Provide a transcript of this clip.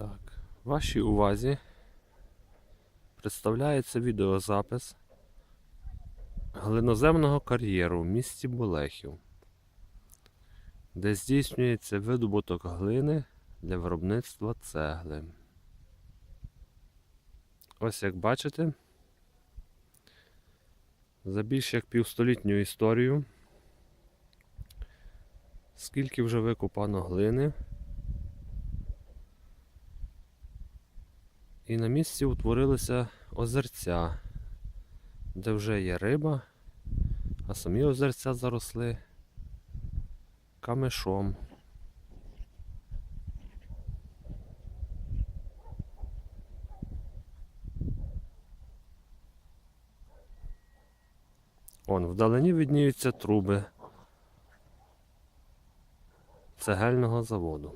Так, вашій увазі представляється відеозапис глиноземного кар'єру в місті Болехів, де здійснюється видобуток глини для виробництва цегли. Ось як бачите, за більш як півстолітню історію, скільки вже викопано глини. І на місці утворилися озерця, де вже є риба, а самі озерця заросли камешом. Он, вдалині видніються труби цегельного заводу.